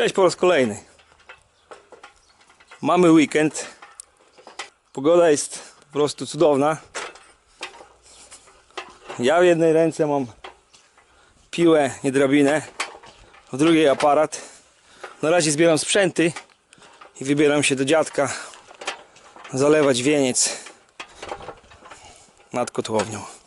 Cześć po raz kolejny. Mamy weekend. Pogoda jest po prostu cudowna. Ja w jednej ręce mam piłę i drabinę, w drugiej aparat. Na razie zbieram sprzęty i wybieram się do dziadka zalewać wieniec nad kotłownią.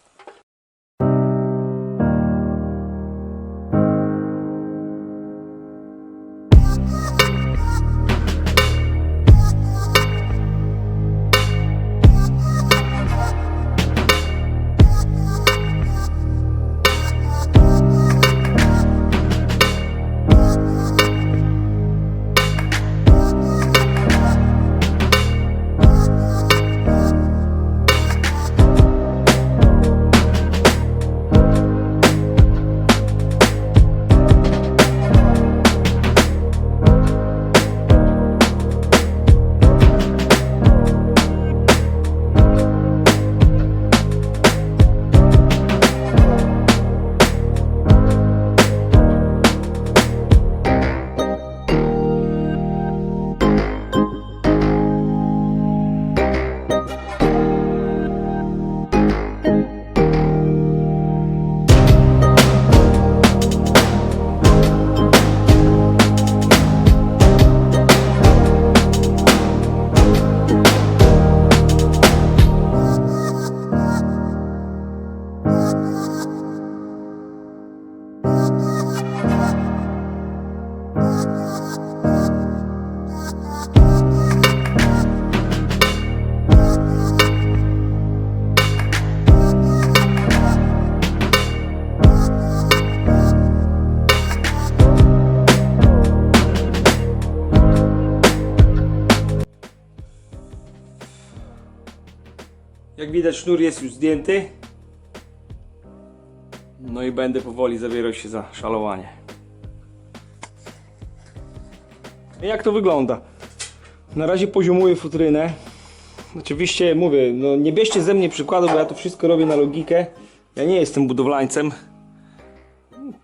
Jak widać sznur jest już zdjęty. No i będę powoli zabierał się za szalowanie. Jak to wygląda? Na razie poziomuję futrynę. Oczywiście mówię, no nie bierzcie ze mnie przykładu, bo ja to wszystko robię na logikę. Ja nie jestem budowlańcem.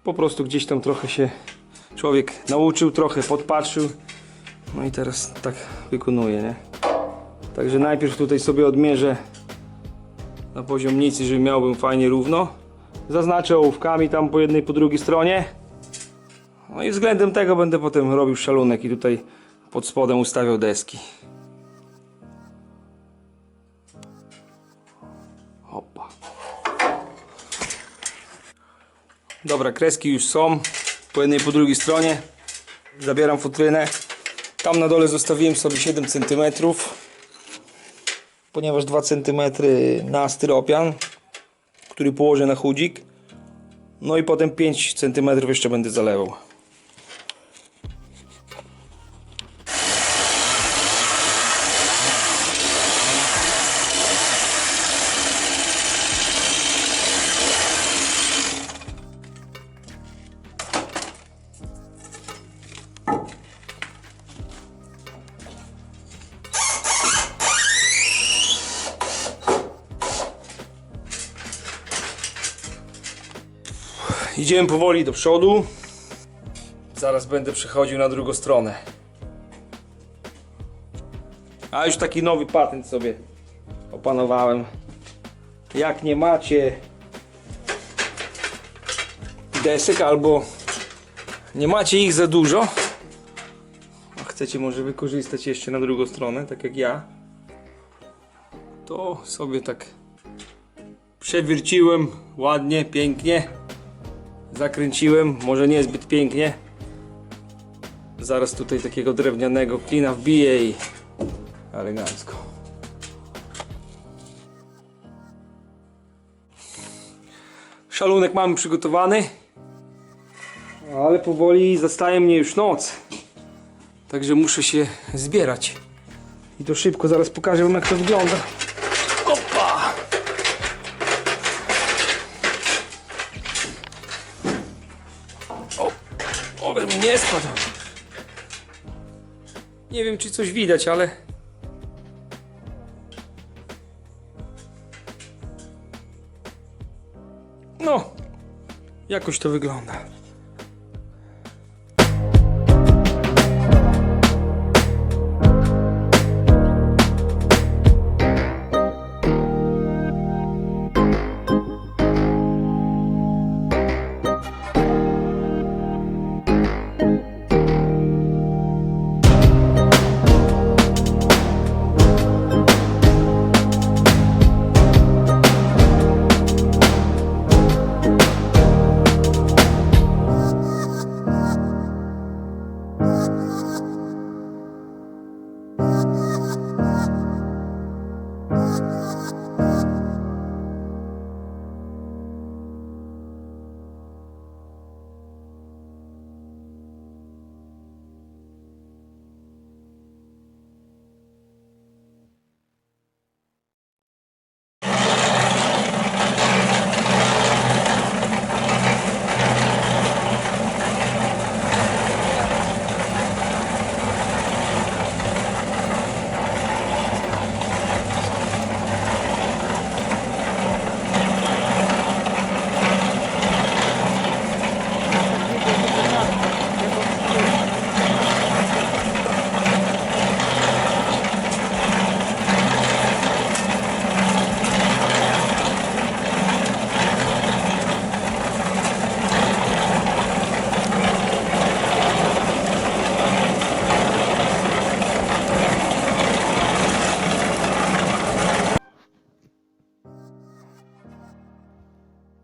Po prostu gdzieś tam trochę się człowiek nauczył, trochę podpatrzył. No i teraz tak wykonuję, nie? Także najpierw tutaj sobie odmierzę na poziomnicy, żeby miałbym fajnie równo. Zaznaczę ołówkami tam po jednej, po drugiej stronie. No i względem tego będę potem robił szalunek i tutaj pod spodem ustawiał deski. Opa. Dobra, kreski już są. Po jednej, po drugiej stronie. Zabieram futrynę. Tam na dole zostawiłem sobie 7 cm ponieważ 2 cm na styropian, który położę na chudzik. No i potem 5 cm jeszcze będę zalewał. Idziemy powoli do przodu. Zaraz będę przechodził na drugą stronę. A już taki nowy patent sobie opanowałem. Jak nie macie desek albo nie macie ich za dużo, a chcecie może wykorzystać jeszcze na drugą stronę, tak jak ja, to sobie tak przewierciłem ładnie, pięknie zakręciłem, może niezbyt pięknie. Zaraz tutaj takiego drewnianego klina wbiję i elegancko. Szalunek mamy przygotowany, ale powoli zastaje mnie już noc. Także muszę się zbierać. I to szybko, zaraz pokażę wam jak to wygląda. Opa! Oby mi nie spadł. Nie wiem, czy coś widać, ale... No, jakoś to wygląda.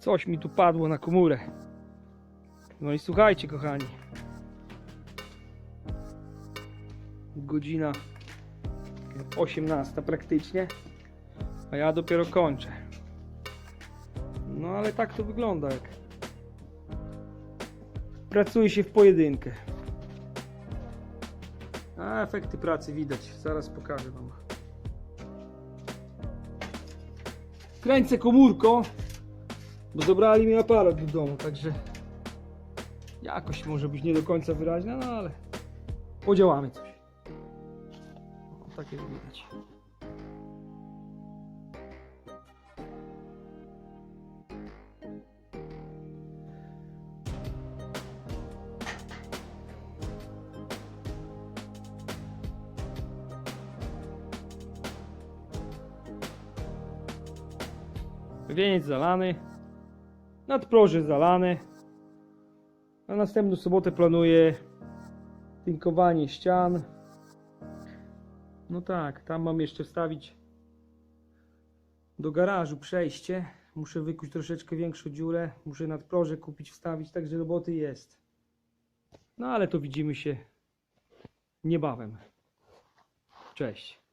Coś mi tu padło na komórę. No i słuchajcie, kochani. Godzina 18 praktycznie, a ja dopiero kończę. No ale tak to wygląda, jak pracuje się w pojedynkę. A efekty pracy widać, zaraz pokażę wam. Kręcę komórką, bo zabrali mi aparat do domu, także jakoś może być nie do końca wyraźna, no ale podziałamy coś. O, takie widać. Wieniec zalany, nadproże zalane. Na następną sobotę planuję tynkowanie ścian. No tak, tam mam jeszcze wstawić do garażu przejście. Muszę wykuć troszeczkę większą dziurę. Muszę nadproże kupić, wstawić, także roboty jest. No ale to widzimy się niebawem. Cześć.